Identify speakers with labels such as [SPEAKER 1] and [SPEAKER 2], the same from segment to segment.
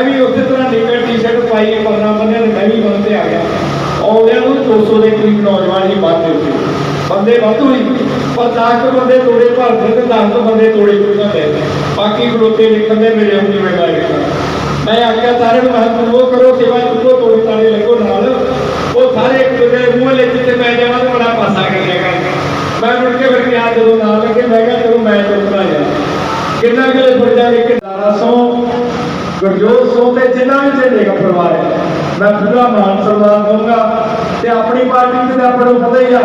[SPEAKER 1] ਮੈਂ ਵੀ ਉਸੇ ਤਰ੍ਹਾਂ ਨਿੱਕਰ ਟੀ-ਸ਼ਰਟ ਪਾਈ ਪਰਨਾ ਬੰਨਿਆ ਤੇ ਮੈਂ ਵੀ ਬੰਦ ਤੇ ਆ ਗਿਆ। ਆਉਂਦਿਆਂ ਨੂੰ 200 ਦੇ ਕਰੀਬ ਨੌਜਵਾਨ ਹੀ ਬਾਅਦ ਦੇ ਉੱਤੇ ਬੰਦੇ ਵਾਧੂ ਹੀ। ਪਰ 10 ਬੰਦੇ ਤੋੜੇ ਭਰਦੇ ਤੇ 10 ਤੋਂ ਬੰਦੇ ਤੋੜੇ ਚੁੱਕਾਂਦੇ ਬਾਕੀ ਖਲੋਤੇ ਲਿਖਣਦੇ ਮੇਰੇ ਹੁਣ ਜ਼ਿੰਮੇਵਾਰੀ ਨਾਲ ਮੈਂ ਆਖਿਆ, ਸਾਰੇ ਨੂੰ ਮਹੱਤਵ ਉਹ ਕਰੋ ਸੇਵਾ ਚੁੱਕੋ ਤੋੜੇ ਤਾੜੇ ਲੱਗੋ ਨਾਲ। ਉਹ ਸਾਰੇ ਇੱਕ ਦੂਜੇ ਮੂੰਹ ਲੈ ਜਿੱਤੇ ਮੈਂ ਜਾਵਾਂ ਤੇ ਬੜਾ ਪਾਸਾ ਕਰਿਆ ਕਰ ਮੈਂ ਮੁੜ ਕੇ ਫਿਰ ਕਿਹਾ ਜਦੋਂ ਨਾਲ ਲੱਗੇ, ਮੈਂ ਕਿਹਾ, ਚਲੋ ਮੈਂ ਚੁੱਕਣਾ ਜਾ ਕਿੰਨਾ ਕਿਲੇ ਫੜ ਜਾਗੇ ਕਿ 1200 ਗੁਰਜੋਤ ਸਿੰਘ ਤੇ ਜਿੰਨਾ ਵੀ ਝੰਡੇ ਪਰਿਵਾਰ ਹੈ, ਮੈਂ ਪੂਰਾ ਮਾਨ ਸਨਮਾਨ ਦਊਂਗਾ ਤੇ ਆਪਣੀ ਪਾਰਟੀ ਤੇ ਆਪਾਂ ਪਤਾ ਹੀ ਆ।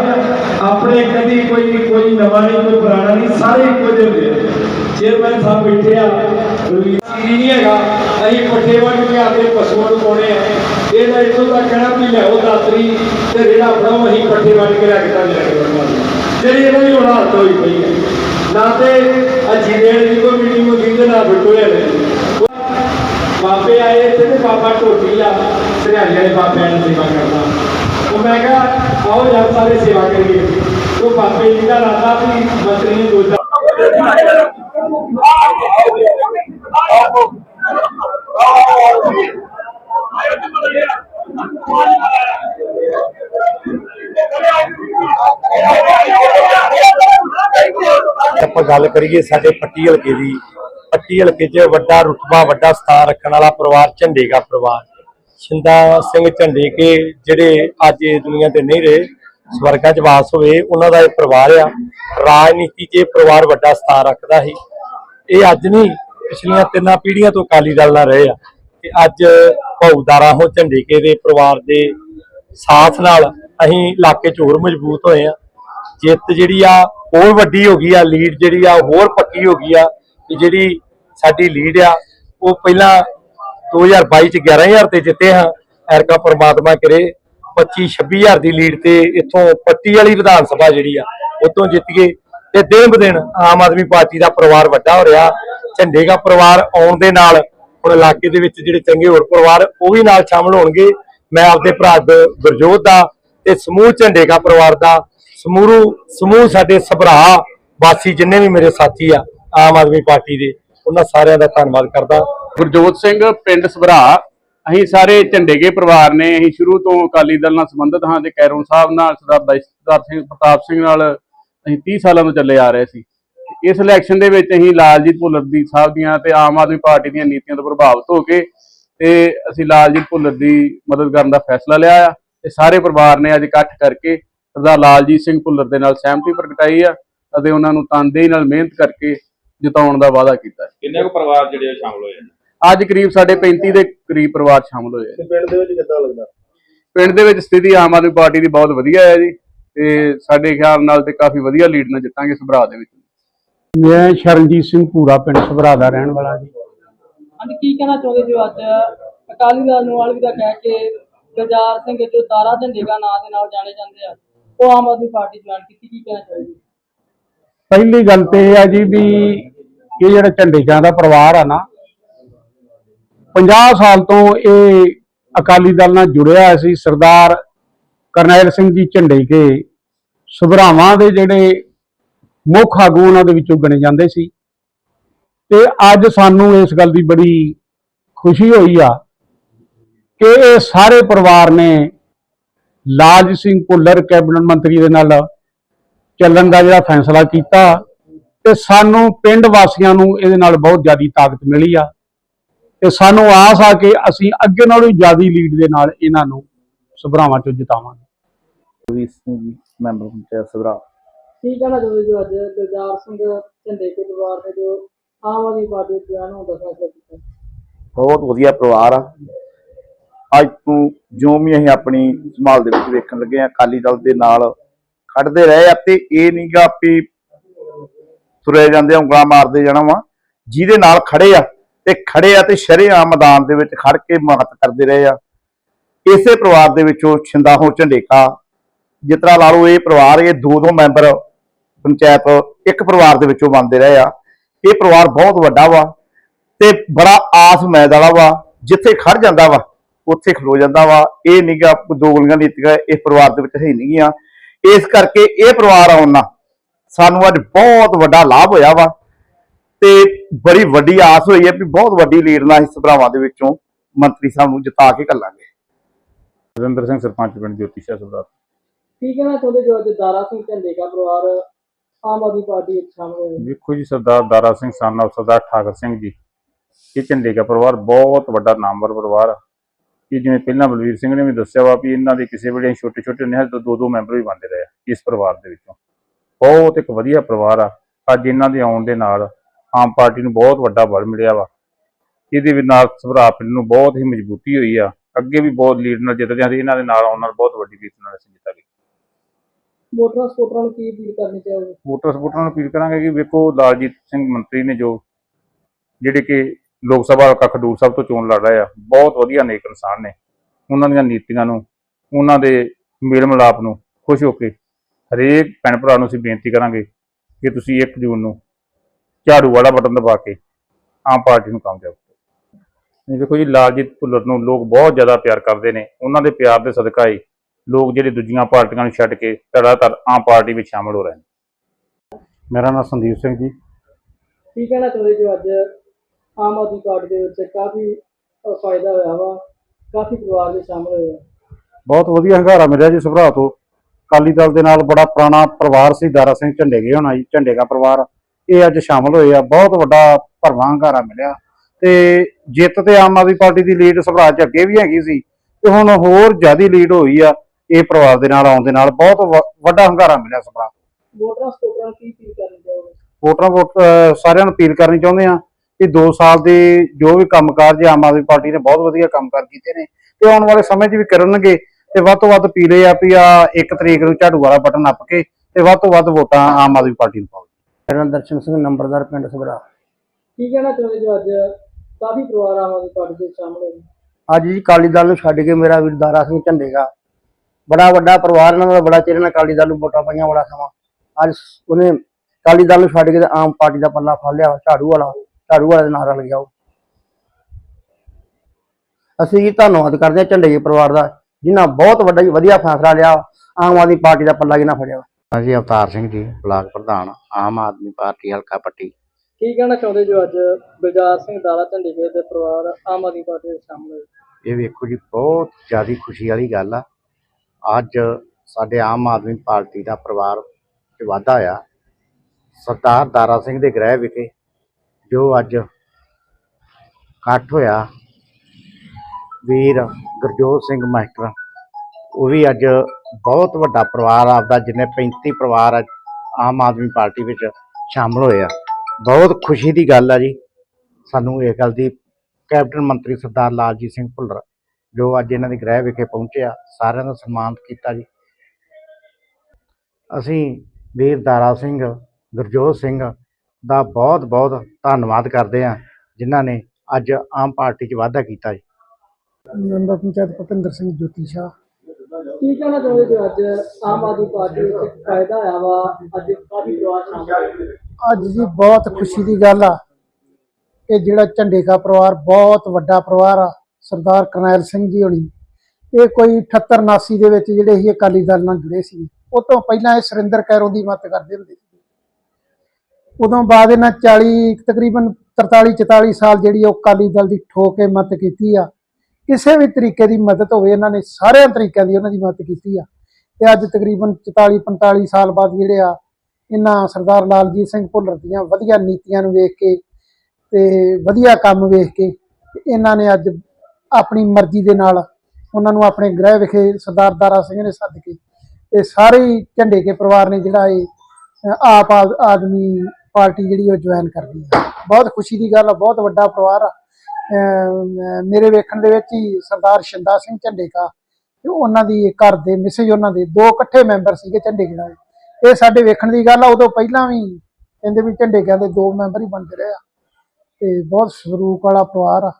[SPEAKER 1] ਆਪਣੇ ਕਦੀ ਕੋਈ ਕੋਈ ਨਵਾਂ ਨਹੀਂ, ਕੋਈ ਪੁਰਾਣਾ ਨਹੀਂ, ਸਾਰੇ ਇੱਕੋ ਜਿਹੇ ਹੁੰਦੇ ਆ। ਚੇਅਰਮੈਨ ਸਾਹਿਬ ਬੈਠੇ ਆ ਰਵੀ ਨਹੀਂ ਹੈਗਾ। ਅਸੀਂ ਪੱਠੇ ਵੱਢ ਕੇ ਆਪਦੇ ਪਸ਼ੂਆਂ ਨੂੰ ਪਾਉਣੇ ਆ। ਇਹਦਾ ਇੱਥੋਂ ਤੱਕ ਕਹਿਣਾ ਵੀ ਲਿਆਓ ਦਾਤਰੀ ਤੇ ਰੇੜਾ ਫੜਾਓ, ਅਸੀਂ ਪੱਠੇ ਵੱਢ ਕੇ ਰੱਖ ਕੇ ਤਾਂ ਲੈ ਕੇ ਜਿਹੜੀ ਇਹਨਾਂ ਦੀ ਹੁਣ ਹਾਲਤ ਹੋਈ ਪਈ ਹੈ, ਨਾ ਤੇ ਅਜੀਰੇ ਦੀ ਕੋਈ ਮੀਟਿੰਗ ਹੁੰਦੀ ਤੇ ਨਾ ਬਿੱਟੂ ਹੈ ਬਾਬੇ ਆਏ ਇੱਥੇ ਤੇ ਬਾਬਾ ਢੋਟੀ ਆ ਸਰਿਆਲੇ ਵਾਲੇ ਬਾਬਿਆਂ ਦੀ ਸੇਵਾ ਕਰਦਾ ਉਹ ਮੈਂ ਕਿਹਾ ਆਓ ਜਦ ਸਾਰੇ ਸੇਵਾ ਕਰੀਏ ਉਹ ਬਾਬੇ ਜੀ ਦਾ ਰਾਤਾ ਵੀ ਮੰਤਰੀ ਨੇ ਦੋ ਚਾਰ
[SPEAKER 2] ਆਪਾਂ ਗੱਲ ਕਰੀਏ ਸਾਡੇ ਪੱਟੀ ਹਲਕੇ ਦੀ। ਪੱਟੀ ਹਲਕੇ 'ਚ ਵੱਡਾ ਰੁਤਬਾ, ਵੱਡਾ ਸਥਾਨ ਰੱਖਣ ਵਾਲਾ ਪਰਿਵਾਰ ਝੰਡੇਗਾ ਪਰਿਵਾਰ। ਸ਼ਿੰਦਾ ਸਿੰਘ ਝੰਡੇਕੇ ਜਿਹੜੇ ਅੱਜ ਇਹ ਦੁਨੀਆ ਤੇ ਨਹੀਂ ਰਹੇ, ਸਵਰਗਾਂ 'ਚ ਵਾਸ ਹੋਏ, ਉਹਨਾਂ ਦਾ ਇਹ ਪਰਿਵਾਰ ਆ। ਰਾਜਨੀਤੀ 'ਚ ਇਹ ਪਰਿਵਾਰ ਵੱਡਾ ਸਥਾਨ ਰੱਖਦਾ ਸੀ। ਇਹ ਅੱਜ ਨਹੀਂ, ਪਿਛਲੀਆਂ ਤਿੰਨਾਂ ਪੀੜ੍ਹੀਆਂ ਤੋਂ ਅਕਾਲੀ ਦਲ ਨਾਲ ਰਹੇ ਆ। ਤੇ ਅੱਜ ਭੌਦਾਰਾ ਹੋ ਝੰਡੇਕੇ ਦੇ ਪਰਿਵਾਰ ਦੇ ਸਾਥ ਨਾਲ ਅਸੀਂ ਇਲਾਕੇ 'ਚ ਹੋਰ ਮਜ਼ਬੂਤ ਹੋਏ ਆ। ਜਿੱਤ ਜਿਹੜੀ ਆ, ਹੋਰ ਵੱਡੀ ਹੋ ਗਈ ਆ, ਲੀਡ ਜਿਹੜੀ ਆ, ਹੋਰ ਪੱਕੀ ਹੋ ਗਈ ਆ ਕਿ ਜਿਹੜੀ ਸਾਡੀ ਲੀਡ ਆ। ਉਹ ਪਹਿਲਾਂ 2022 ਚ 11000 ਤੇ ਜਿੱਤੇ ਹਾਂ। ਐਰਕਾ ਪਰਮਾਤਮਾ ਕਰੇ। 25 26000 ਦੀ ਲੀਡ ਤੇ ਇੱਥੋਂ ਪੱਟੀ ਵਾਲੀ ਵਿਧਾਨ ਸਭਾ ਜਿਹੜੀ ਆ ਉਤੋਂ ਜਿੱਤ ਤੇ ਦਿਨ ਬ ਆਮ ਆਦਮੀ ਪਾਰਟੀ ਦਾ ਪਰਿਵਾਰ ਵੱਡਾ ਹੋ ਰਿਹਾ। ਝੰਡੇ ਪਰਿਵਾਰ ਆਉਣ ਦੇ ਨਾਲ ਹੁਣ ਇਲਾਕੇ ਦੇ ਵਿੱਚ ਜਿਹੜੇ ਚੰਗੇ ਹੋਰ ਪਰਿਵਾਰ, ਉਹ ਵੀ ਨਾਲ ਸ਼ਾਮਲ ਹੋਣਗੇ। ਮੈਂ ਆਪਦੇ ਭਰਾ ਗੁਰਜੋਤ ਦਾ ਤੇ ਸਮੂਹ ਝੰਡੇਗਾ ਪਰਿਵਾਰ ਦਾ। ਸਮੂਰੂ, ਸਮੂਹ ਸਾਡੇ ਸਭਰਾ ਵਾਸੀ ਜਿੰਨੇ ਵੀ ਮੇਰੇ ਸਾਥੀ ਆ, ਆਮ ਆਦਮੀ ਪਾਰਟੀ ਦੇ ਉਹਨਾਂ ਸਾਰਿਆਂ ਦਾ ਧੰਨਵਾਦ ਕਰਦਾ।
[SPEAKER 3] ਗੁਰਜੋਤ ਸਿੰਘ, ਪਿੰਡ ਸਭਰਾ, ਅਸੀਂ ਸਾਰੇ ਝੰਡੇਗੇ ਪਰਿਵਾਰ ਨੇ। ਅਸੀਂ ਸ਼ੁਰੂ ਤੋਂ ਅਕਾਲੀ ਦਲ ਨਾਲ ਸੰਬੰਧਿਤ ਹਾਂ ਤੇ ਕੈਰੋਂ ਸਾਹਿਬ ਨਾਲ, ਸਰਦਾਰ ਬੈਸਦਾਰ ਸਿੰਘ, ਪ੍ਰਤਾਪ ਸਿੰਘ ਨਾਲ ਅਸੀਂ 30 ਸਾਲਾਂ ਤੋਂ ਚੱਲੇ ਆ ਰਹੇ ਸੀ। ਇਸ ਇਲੈਕਸ਼ਨ ਦੇ ਵਿੱਚ ਅਸੀਂ ਲਾਲਜੀਤ ਭੁੱਲਰ ਦੀ ਸਾਹਿਬ ਦੀਆਂ ਤੇ ਆਮ ਆਦਮੀ ਪਾਰਟੀ ਦੀਆਂ ਨੀਤੀਆਂ ਤੋਂ ਪ੍ਰਭਾਵਿਤ ਹੋ ਕੇ ਤੇ ਅਸੀਂ ਲਾਲਜੀਤ ਭੁੱਲਰ ਦੀ ਮਦਦ ਕਰਨ ਦਾ ਫੈਸਲਾ ਲਿਆ ਆ ਤੇ ਸਾਰੇ ਪਰਿਵਾਰ ਨੇ ਅੱਜ ਇਕੱਠ ਕਰਕੇ ਸਰਦਾਰ ਲਾਲਜੀਤ ਸਿੰਘ ਭੁੱਲਰ ਦੇ ਨਾਲ ਸਹਿਮਤੀ ਪ੍ਰਗਟਾਈ ਆ ਅਤੇ ਉਹਨਾਂ ਨੂੰ ਤਨਦੇਹੀ ਨਾਲ ਮਿਹਨਤ ਕਰਕੇ ਜਿਤਾਉਣ ਦਾ ਵਾਅਦਾ ਕੀਤਾ
[SPEAKER 4] ਕਿੰਨੇ ਕੁ ਪਰਿਵਾਰ ਜਿਹੜੇ ਸ਼ਾਮਲ ਹੋਏ ਨੇ
[SPEAKER 3] ਅੱਜ ਕਰੀਬ ਸਾਡੇ 35 ਦੇ ਕਰੀਬ ਪਰਿਵਾਰ ਸ਼ਾਮਲ ਹੋਏ ਆ।
[SPEAKER 2] ਪਿੰਡ ਦੇ ਵਿੱਚ ਕਿੱਦਾਂ ਲੱਗਦਾ?
[SPEAKER 3] ਪਿੰਡ ਦੇ ਵਿੱਚ ਸਥਿਤੀ ਆਮ ਆਦਮੀ ਪਾਰਟੀ ਦੀ ਬਹੁਤ ਵਧੀਆ ਹੈ ਜੀ ਤੇ ਸਾਡੇ ਖਿਆਲ ਨਾਲ ਤੇ ਕਾਫੀ ਵਧੀਆ ਲੀਡ ਨਾਲ ਜਿੱਤਾਂਗੇ ਸਭਰਾ ਦੇ ਵਿੱਚ।
[SPEAKER 5] ਮੈਂ ਸ਼ਰਨਜੀਤ ਸਿੰਘ ਪੂਰਾ ਪਿੰਡ ਸਭਰਾ ਦਾ ਰਹਿਣ ਵਾਲਾ ਜੀ।
[SPEAKER 6] ਅੱਜ ਕੀ ਕਹਿਣਾ ਚਾਹੁੰਦੇ ਜੋ ਅੱਜ? ਅਕਾਲੀ ਦਲ ਨੂੰ ਅਲਵਿਦਾ ਕਹਿ ਕੇ ਗੁਰਜਾਰ ਸਿੰਘ ਜੋ ਤਾਰਾ ਝੰਡੇਗਾ ਨਾਂ ਦੇ ਨਾਲ ਜਾਣੇ ਜਾਂਦੇ ਆ ਉਹ ਆਮ ਆਦਮੀ ਪਾਰਟੀ ਜੁਆਇਨ ਕੀਤੀ ਕੀ ਕਹਿਣਾ ਚਾਹੁੰਦੇ
[SPEAKER 5] ਪਹਿਲੀ ਗੱਲ ਤੇ ਇਹ ਆ ਜੀ ਵੀ ਇਹ ਜਿਹੜਾ ਝੰਡੇਕਾਂ ਦਾ ਪਰਿਵਾਰ ਆ ਨਾ 50 ਸਾਲ ਤੋਂ ਇਹ ਅਕਾਲੀ ਦਲ ਨਾਲ ਜੁੜਿਆ ਹੋਇਆ ਸੀ, ਸਰਦਾਰ ਕਰਨੈਲ ਸਿੰਘ ਜੀ ਝੰਡੇ ਕੇ ਸੁਭਰਾਵਾਂ ਦੇ ਜਿਹੜੇ ਮੁੱਖ ਆਗੂ ਉਹਨਾਂ ਦੇ ਵਿੱਚੋਂ ਗਣੇ ਜਾਂਦੇ ਸੀ। ਤੇ ਅੱਜ ਸਾਨੂੰ ਇਸ ਗੱਲ ਦੀ ਬੜੀ ਖੁਸ਼ੀ ਹੋਈ ਆ ਕਿ ਇਹ ਸਾਰੇ ਪਰਿਵਾਰ ਨੇ ਲਾਜ ਸਿੰਘ ਭੁੱਲਰ ਕੈਬਨਿਟ ਮੰਤਰੀ ਦੇ ਨਾਲ ਚੱਲਣ ਦਾ ਜਿਹੜਾ ਫੈਸਲਾ ਕੀਤਾ ਤੇ ਸਾਨੂੰ ਪਿੰਡ ਵਾਸੀਆਂ ਨੂੰ ਇਹਦੇ ਨਾਲ ਬਹੁਤ ਜ਼ਿਆਦੀ ਤਾਕਤ ਮਿਲੀ ਆ। ਤੇ ਸਾਨੂੰ ਆਸ ਆ ਕਿ ਅਸੀਂ ਅੱਗੇ ਨਾਲੋਂ ਜ਼ਿਆਦੀ ਲੀਡ ਦੇ ਨਾਲ ਇਹਨਾਂ ਨੂੰ ਸਭਰਾਵਾਂ ਚੋਂ ਜਿਤਾਵਾਂਗੇ।
[SPEAKER 2] ਮੈਂਬਰ ਪੰਚਾਇਤ ਸਭਰਾ।
[SPEAKER 6] ਕੀ ਕਹਿਣਾ ਚਾਹੁੰਦੇ ਜੋ ਅੱਜ ਗੁਰਜਾਰ ਸਿੰਘ ਝੰਡੇਕੇ ਪਰਿਵਾਰ ਨੇ ਜੋ ਆਮ ਆਦਮੀ ਪਾਰਟੀ ਜੁਆਇਨ ਹੋਣ ਦਾ ਫੈਸਲਾ ਕੀਤਾ।
[SPEAKER 7] ਬਹੁਤ ਵਧੀਆ ਪਰਿਵਾਰ ਆ। ਅੱਜ ਤੋਂ ਜੋ ਵੀ ਅਸੀਂ ਆਪਣੀ ਸੰਭਾਲ ਦੇ ਵਿੱਚ ਵੇਖਣ ਲੱਗੇ ਆ ਅਕਾਲੀ ਦਲ ਦੇ ਨਾਲ ਖੜਦੇ ਰਹੇ ਆ ਤੇ ਇਹ ਨਹੀਂਗਾ ਵੀ ਤੁਰੇ ਜਾਂਦੇ ਉਂਗਲਾ ਮਾਰਦੇ ਜਾਣਾ ਵਾ। ਜਿਹਦੇ ਨਾਲ ਖੜੇ ਆ, ਤੇ ਖੜੇ ਆ ਤੇ ਸ਼ਰੇਆਮ ਮੈਦਾਨ ਦੇ ਵਿੱਚ ਖੜ ਕੇ ਮਹੱਤ ਕਰਦੇ ਰਹੇ ਆ। ਇਸੇ ਪਰਿਵਾਰ ਦੇ ਵਿੱਚੋਂ ਛਿੰਦਾ ਹੋ ਝੰਡੇਕਾ ਜਿਤਨਾ ਲਾ ਲਓ ਇਹ ਪਰਿਵਾਰ, ਇਹ ਦੋ ਦੋ ਮੈਂਬਰ ਪੰਚਾਇਤ ਇੱਕ ਪਰਿਵਾਰ ਦੇ ਵਿੱਚੋਂ ਬਣਦੇ ਰਹੇ ਆ। ਇਹ ਪਰਿਵਾਰ ਬਹੁਤ ਵੱਡਾ ਵਾ ਤੇ ਬੜਾ ਆਸ ਮੈਦ ਵਾਲਾ ਵਾ। ਜਿੱਥੇ ਖੜ ਜਾਂਦਾ ਵਾ, ਉੱਥੇ ਖਲੋ ਜਾਂਦਾ ਵਾ। ਇਹ ਨਿਗਾ ਦੋ ਗਲੀਆਂ ਨੀਤੀਆਂ ਇਸ ਪਰਿਵਾਰ ਦੇ ਵਿੱਚ ਹੈ ਨਹੀਂਆਂ ਇਸ ਕਰਕੇ ਇਹ ਪਰਿਵਾਰ ਆਉਣ ਨਾਲ ਸਾਨੂੰ ਅੱਜ ਬਹੁਤ ਵੱਡਾ ਲਾਭ ਹੋਇਆ ਵਾ ਤੇ ਬੜੀ ਵੱਡੀ ਆਸ ਹੋਈ ਹੈ ਵੀ ਬਹੁਤ ਵੱਡੀ ਲੀਡ ਨਾਲ ਇਸ ਭਰਾਵਾਂ ਦੇ ਵਿੱਚੋਂ ਮੰਤਰੀ ਸਾਹਿਬ ਨੂੰ ਜਿਤਾ ਕੇ ਘੱਲਾਂਗੇ।
[SPEAKER 3] ਰਵਿੰਦਰ ਸਿੰਘ ਸਰਪੰਚ ਪਿੰਡ ਜੋਤੀ ਸ਼ਾਹ ਸਰਦਾਰ
[SPEAKER 6] ਕੀ ਕਹਿਣਾ ਚਾਹੁੰਦੇ ਜੋ ਅੱਜ ਦਾਰਾ ਸਿੰਘ ਝੰਡੇ ਦਾ ਪਰਿਵਾਰ ਆਮ ਆਦਮੀ ਪਾਰਟੀ ਵਿੱਚ ਸ਼ਾਮਲ ਹੋਏ।
[SPEAKER 3] ਦੇਖੋ ਜੀ ਸਰਦਾਰ ਦਾਰਾ ਸਿੰਘ ਸਨ ਸਰਦਾਰ ਠਾਕਰ ਸਿੰਘ ਜੀ। ਇਹ ਝੰਡੇ ਦਾ ਪਰਿਵਾਰ ਬਹੁਤ ਵੱਡਾ ਨਾਮਵਰ ਪਰਿਵਾਰ ਆ। ਕਿ ਜਿਵੇਂ ਪਹਿਲਾਂ ਬਲਵੀਰ ਸਿੰਘ ਨੇ ਵੀ ਦੱਸਿਆ ਵਾ ਵੀ ਇਹਨਾਂ ਦੇ ਕਿਸੇ ਵੇਲੇ ਛੋਟੇ ਛੋਟੇ ਨੇ ਤਾਂ ਦੋ ਦੋ ਮੈਂਬਰ ਵੀ ਬਣਦੇ ਰਹੇ ਇਸ ਪਰਿਵਾਰ ਦੇ ਵਿੱਚੋਂ। ਬਹੁਤ ਇੱਕ ਵਧੀਆ ਪਰਿਵਾਰ ਆ। ਅੱਜ ਇਹਨਾਂ ਦੇ ਆਉਣ ਦੇ ਨਾਲ ਆਮ ਪਾਰਟੀ ਨੂੰ ਬਹੁਤ ਵੱਡਾ ਬਲ ਮਿਲਿਆ ਵਾ। ਇਹਦੇ ਵੀ ਨਾਲ ਸਭਰਾ ਪਿੰਡ ਨੂੰ ਬਹੁਤ ਹੀ ਮਜ਼ਬੂਤੀ ਹੋਈ ਆ। ਅੱਗੇ ਵੀ ਬਹੁਤ ਲੀਡ ਨਾਲ ਜਿੱਤਦੇ ਆ ਇਹਨਾਂ ਦੇ ਨਾਲ ਆਉਣ ਨਾਲ ਬਹੁਤ ਵੱਡੀ ਲੀਡ ਨਾਲ ਅਸੀਂ ਜਿੱਤਾਂਗੇ।
[SPEAKER 6] ਵੋਟਰਾਂ ਸਪੋਰਟਰਾਂ ਨੂੰ ਕੀ ਅਪੀਲ ਕਰਨੀ ਚਾਹੋਗੇ?
[SPEAKER 3] ਵੋਟਰ ਸਪੋਰਟਰਾਂ ਨੂੰ ਅਪੀਲ ਕਰਾਂਗੇ ਕਿ ਵੇਖੋ ਲਾਲਜੀਤ ਸਿੰਘ ਮੰਤਰੀ ਨੇ ਜੋ ਜਿਹੜੇ ਕਿ ਲੋਕ ਸਭਾ ਹਲਕਾ ਖਡੂਰ ਸਾਹਿਬ ਤੋਂ ਚੋਣ ਲੜ ਰਹੇ ਆ। ਬਹੁਤ ਵਧੀਆ ਨੇਕ ਇਨਸਾਨ ਨੇ। ਉਹਨਾਂ ਦੀਆਂ ਨੀਤੀਆਂ ਨੂੰ, ਉਹਨਾਂ ਦੇ ਮੇਲ ਮਿਲਾਪ ਨੂੰ ਖੁਸ਼ ਹੋ ਕੇ ਹਰੇਕ ਭੈਣ ਭਰਾ ਨੂੰ ਅਸੀਂ ਬੇਨਤੀ ਕਰਾਂਗੇ ਕਿ ਤੁਸੀਂ 1 ਜੂਨ ਨੂੰ ਝਾੜੂ ਵਾਲਾ ਬਟਨ ਦਬਾ ਕੇ ਆਮ ਪਾਰਟੀ ਨੂੰ ਕਾਮਯਾਬ ਕਰੋ। ਦੇਖੋ ਜੀ, ਲਾਲਜੀਤ ਭੁੱਲਰ ਨੂੰ ਲੋਕ ਬਹੁਤ ਜ਼ਿਆਦਾ ਪਿਆਰ ਕਰਦੇ ਨੇ। ਉਹਨਾਂ ਦੇ ਪਿਆਰ ਦੇ ਸਦਕਾ ਹੀ ਲੋਕ ਜਿਹੜੇ ਦੂਜੀਆਂ ਪਾਰਟੀਆਂ ਨੂੰ ਛੱਡ ਕੇ ਧੜਾਧੜ ਆਮ ਪਾਰਟੀ ਵਿੱਚ ਸ਼ਾਮਲ ਹੋ ਰਹੇ ਨੇ। ਮੇਰਾ ਨਾਮ ਸੰਦੀਪ ਸਿੰਘ ਜੀ।
[SPEAKER 6] ਕੀ ਕਹਿਣਾ ਚਾਹੁੰਦੇ ਜੋ ਅੱਜ ਆਮ ਆਦਮੀ ਪਾਰਟੀ ਦੇ ਵਿੱਚ ਕਾਫੀ ਅ, ਫਾਇਦਾ ਹੋਇਆ ਵਾ ਕਾਫੀ ਪਰਿਵਾਰ ਦੇ ਸ਼ਾਮਲ ਹੋਏ ਆ।
[SPEAKER 5] ਬਹੁਤ ਵਧੀਆ ਹੰਗਾਰਾ ਮਿਲਿਆ ਜੀ ਸੁਭਰਾ ਤੋਂ। ਅਕਾਲੀ ਦਲ ਦੇ ਨਾਲ ਬੜਾ ਪੁਰਾਣਾ ਪਰਿਵਾਰ ਸੀ ਦਾਰਾ ਸਿੰਘ ਝੰਡੇਗੇ ਹੋਣਾ ਜੀ ਝੰਡੇਗਾ ਪਰਿਵਾਰ। ਇਹ ਅੱਜ ਸ਼ਾਮਲ ਹੋਏ ਆ। ਬਹੁਤ ਵੱਡਾ ਭਰਵਾਂ ਹੰਗਾਰਾ ਮਿਲਿਆ। ਤੇ ਜਿੱਤ ਤੇ ਆਮ ਆਦਮੀ ਪਾਰਟੀ ਦੀ ਲੀਡ ਸੁਭਰਾ ਚ ਅੱਗੇ ਵੀ ਹੈਗੀ ਸੀ। ਤੇ ਹੁਣ ਹੋਰ ਜ਼ਿਆਦੀ ਲੀਡ ਹੋਈ ਆ ਇਹ ਪਰਿਵਾਰ ਦੇ ਨਾਲ ਆਉਣ ਦੇ ਨਾਲ ਬਹੁਤ ਵ- ਵੱਡਾ ਹੰਗਾਰਾ ਮਿਲਿਆ ਸੁਭਰਾ
[SPEAKER 6] ਵੋਟਰਾਂ ਸਪੋਰਟਰਾਂ ਕੀ ਅਪੀਲ ਕਰਨੀ ਚਾਹੋਗੇ?
[SPEAKER 5] ਵੋਟਰਾਂ ਵੋਟ ਅਹ ਸਾਰਿਆਂ ਨੂੰ ਅਪੀਲ ਕਰਨੀ ਚਾਹੁੰਦੇ ਆ। ਕਿ 2 ਸਾਲ ਦੇ ਜੋ ਵੀ ਕੰਮਕਾਰ ਜੇ ਆਮ ਆਦਮੀ ਪਾਰਟੀ ਨੇ ਬਹੁਤ ਵਧੀਆ ਕੰਮਕਾਰ ਕੀਤੇ ਨੇ ਤੇ ਆਉਣ ਵਾਲੇ ਸਮੇਂ 'ਚ ਵੀ ਕਰਨਗੇ ਤੇ ਵੱਧ ਤੋਂ ਵੱਧ ਇਹ ਆ ਵੀ ਆ ਇੱਕ ਤਰੀਕ ਨੂੰ ਝਾੜੂ ਵਾਲਾ ਬਟਨ ਨੱਪ ਕੇ ਤੇ ਵੱਧ ਤੋਂ ਵੱਧ ਵੋਟਾਂ ਆਮ ਆਦਮੀ ਪਾਰਟੀ ਨੂੰ ਪਾਓ।
[SPEAKER 8] ਮੇਰਾ ਦਰਸ਼ਨ ਸਿੰਘ ਨੰਬਰਦਾਰ ਪਿੰਡ ਸਭਰਾ।
[SPEAKER 6] ਕੀ ਕਹਿਣਾ ਚਾਹੁੰਦੇ ਜੋ ਅੱਜ? ਕਾਫੀ ਪਰਿਵਾਰ ਆਮ ਆਦਮੀ ਪਾਰਟੀ ਦੇ ਸ਼ਾਮਲ ਹੋਏ
[SPEAKER 8] ਅੱਜ ਜੀ ਅਕਾਲੀ ਦਲ ਨੂੰ ਛੱਡ ਕੇ ਮੇਰਾ ਵੀਰ ਦਾਰਾ ਸਿੰਘ ਝੰਡੇਗਾ। ਬੜਾ ਵੱਡਾ ਪਰਿਵਾਰ ਇਹਨਾਂ ਦਾ ਬੜਾ ਚਿਰ ਨਾਲ ਅਕਾਲੀ ਦਲ ਨੂੰ ਵੋਟਾਂ ਪਾਈਆਂ ਬੜਾ ਸਮਾਂ। ਅੱਜ ਉਹਨੇ ਅਕਾਲੀ ਦਲ ਨੂੰ ਛੱਡ ਕੇ ਆਮ ਪਾਰਟੀ ਦਾ ਪੱਲਾ ਫੜ ਲਿਆ ਝਾੜੂ ਵਾਲਾ। ਝਾੜੂ ਵਾਲੇ ਦੇ ਨਾਲ ਰਲ ਗਿਆ ਉਹ। ਅਸੀਂ ਜੀ ਧੰਨਵਾਦ ਕਰਦੇ ਹਾਂ ਝੰਡੇਗੇ ਪਰਿਵਾਰ ਦਾ ਜਿਨ੍ਹਾਂ ਬਹੁਤ ਵੱਡਾ ਜੀ ਵਧੀਆ ਫੈਸਲਾ ਲਿਆ ਆਮ ਆਦਮੀ ਪਾਰਟੀ ਦਾ ਪੱਲਾ ਕਿਹਨਾਂ ਫੜਿਆ
[SPEAKER 9] ਅਸੀਂ ਅਵਤਾਰ ਸਿੰਘ ਜੀ ਬਲਾਕ ਪ੍ਰਧਾਨ ਆਮ ਆਦਮੀ ਪਾਰਟੀ ਹਲਕਾ ਪੱਟੀ।
[SPEAKER 6] ਕੀ ਕਹਿਣਾ ਚਾਹੁੰਦੇ ਜੋ ਅੱਜ ਗੁਲਜ਼ਾਰ ਸਿੰਘ ਦਾਰਾ ਝੰਡੇਗੇ ਦੇ ਪਰਿਵਾਰ ਆਮ ਆਦਮੀ ਪਾਰਟੀ ਦੇ ਵਿੱਚ ਸ਼ਾਮਲ ਹੋਏ
[SPEAKER 9] ਇਹ ਵੇਖੋ ਜੀ ਬਹੁਤ ਜ਼ਿਆਦਾ ਖੁਸ਼ੀ ਵਾਲੀ ਗੱਲ ਆ। ਅੱਜ ਸਾਡੇ ਆਮ ਆਦਮੀ ਪਾਰਟੀ ਦਾ ਪਰਿਵਾਰ 'ਚ ਵਾਧਾ ਆ। ਸਰਦਾਰ ਦਾਰਾ ਸਿੰਘ ਦੇ ਗ੍ਰਹਿ ਵਿਖੇ ਜੋ ਅੱਜ ਇਕੱਠ ਹੋਇਆ, ਵੀਰ ਗੁਰਜੋਤ ਸਿੰਘ ਮਾਸਟਰ, ਉਹ ਵੀ ਅੱਜ ਬਹੁਤ ਵੱਡਾ ਪਰਿਵਾਰ ਆਪਦਾ, ਜਿੰਨੇ 35 ਪਰਿਵਾਰ ਅੱਜ ਆਮ ਆਦਮੀ ਪਾਰਟੀ ਵਿੱਚ ਸ਼ਾਮਲ ਹੋਏ ਆ। ਬਹੁਤ ਖੁਸ਼ੀ ਦੀ ਗੱਲ ਆ ਜੀ। ਸਾਨੂੰ ਇਹ ਗੱਲ ਦੀ ਕੈਬਨਿਟ ਮੰਤਰੀ ਸਰਦਾਰ ਲਾਲਜੀਤ ਸਿੰਘ ਭੁੱਲਰ, ਜੋ ਅੱਜ ਇਹਨਾਂ ਦੇ ਗ੍ਰਹਿ ਵਿਖੇ ਪਹੁੰਚਿਆ ਸਾਰਿਆਂ ਦਾ ਸਨਮਾਨ ਕੀਤਾ ਜੀ। ਅਸੀਂ ਵੀਰ ਦਾਰਾ ਸਿੰਘ, ਗੁਰਜੋਤ ਸਿੰਘ ਦਾ ਬਹੁਤ ਬਹੁਤ ਧੰਨਵਾਦ ਕਰਦੇ ਹਾਂ ਜਿਨ੍ਹਾਂ ਨੇ ਅੱਜ ਆਮ ਪਾਰਟੀ 'ਚ ਵਾਅਦਾ ਕੀਤਾ ਜੀ।
[SPEAKER 8] ਮੈਂਬਰ ਪੰਚਾਇਤ ਭੁਪਿੰਦਰ ਸਿੰਘ ਜੋਤੀ ਸ਼ਾਹ।
[SPEAKER 6] ਕੀ ਕਹਿਣਾ ਚਾਹੁੰਦੇ ਜੋ ਅੱਜ ਆਮ ਆਦਮੀ ਪਾਰਟੀ ਵਿੱਚ ਫਾਇਦਾ ਹੋਇਆ ਵਾ? ਅੱਜ ਕਾਫੀ ਪਰਿਵਾਰ ਸ਼ਾਮਲ
[SPEAKER 8] ਅੱਜ ਜੀ ਬਹੁਤ ਖੁਸ਼ੀ ਦੀ ਗੱਲ ਆ ਕਿ ਜਿਹੜਾ ਝੰਡੇਕਾ ਪਰਿਵਾਰ ਬਹੁਤ ਵੱਡਾ ਪਰਿਵਾਰ ਆ ਸਰਦਾਰ ਕਰਨੈਲ ਸਿੰਘ ਜੀ ਹੋਣੀ। ਇਹ ਕੋਈ 78 89 ਦੇ ਵਿੱਚ ਜਿਹੜੇ ਸੀ ਅਕਾਲੀ ਦਲ ਨਾਲ ਜੁੜੇ ਸੀ ਉਹ ਤੋਂ ਪਹਿਲਾਂ ਇਹ ਸੁਰਿੰਦਰ ਕੈਰੋਂ ਦੀ ਮਤ ਕਰਦੇ ਹੁੰਦੇ ਸੀ। ਉਦੋਂ ਬਾਅਦ ਇਹਨਾਂ 40 ਤਕਰੀਬਨ 43 44 ਸਾਲ ਜਿਹੜੀ ਉਹ ਅਕਾਲੀ ਦਲ ਦੀ ਠੋਕ ਕੇ ਮਤ ਕੀਤੀ ਆ। ਕਿਸੇ ਵੀ ਤਰੀਕੇ ਦੀ ਮਦਦ ਹੋਵੇ ਇਹਨਾਂ ਨੇ ਸਾਰਿਆਂ ਤਰੀਕਿਆਂ ਦੀ ਉਹਨਾਂ ਦੀ ਮਦਦ ਕੀਤੀ ਆ। ਤੇ ਅੱਜ ਤਕਰੀਬਨ 44 45 ਸਾਲ ਬਾਅਦ ਜਿਹੜੇ ਆ, ਇਹਨਾਂ ਸਰਦਾਰ ਲਾਲਜੀਤ ਸਿੰਘ ਭੁੱਲਰ ਦੀਆਂ ਵਧੀਆ ਨੀਤੀਆਂ ਨੂੰ ਵੇਖ ਕੇ ਤੇ ਵਧੀਆ ਕੰਮ ਵੇਖ ਕੇ ਇਹਨਾਂ ਨੇ ਅੱਜ ਆਪਣੀ ਮਰਜ਼ੀ ਦੇ ਨਾਲ ਉਹਨਾਂ ਨੂੰ ਆਪਣੇ ਗ੍ਰਹਿ ਵਿਖੇ ਸਰਦਾਰ ਦਾਰਾ ਸਿੰਘ ਨੇ ਸੱਦ ਕੇ ਤੇ ਸਾਰੇ ਹੀ ਝੰਡੇ ਕੇ ਪਰਿਵਾਰ ਨੇ ਜਿਹੜਾ ਇਹ ਆਪ ਆਦ- ਆਦਮੀ ਪਾਰਟੀ ਜਿਹੜੀ ਉਹ ਜੁਆਇਨ ਕਰਦੀ ਹੈ। ਬਹੁਤ ਖੁਸ਼ੀ ਦੀ ਗੱਲ ਆ, ਬਹੁਤ ਵੱਡਾ ਪਰਿਵਾਰ ਆ। ਮੇਰੇ ਵੇਖਣ ਦੇ ਵਿੱਚ ਹੀ ਸਰਦਾਰ ਸ਼ਿੰਦਾ ਸਿੰਘ ਝੰਡੇਕਾ ਤੇ ਉਹਨਾਂ ਦੀ ਘਰ ਦੇ ਮਿਸੇਜ ਉਹਨਾਂ ਦੇ ਦੋ ਇਕੱਠੇ ਮੈਂਬਰ ਸੀਗੇ ਝੰਡੇਕੇ ਦੇ। ਇਹ ਸਾਡੇ ਵੇਖਣ ਦੀ ਗੱਲ ਆ, ਉਦੋਂ ਪਹਿਲਾਂ ਵੀ ਕਹਿੰਦੇ ਵੀ ਝੰਡੇਕਿਆਂ ਦੇ ਦੋ ਮੈਂਬਰ ਹੀ ਬਣਦੇ ਰਹੇ ਆ। ਤੇ ਬਹੁਤ ਸਰੂਕ ਵਾਲਾ ਪਰਿਵਾਰ ਆ।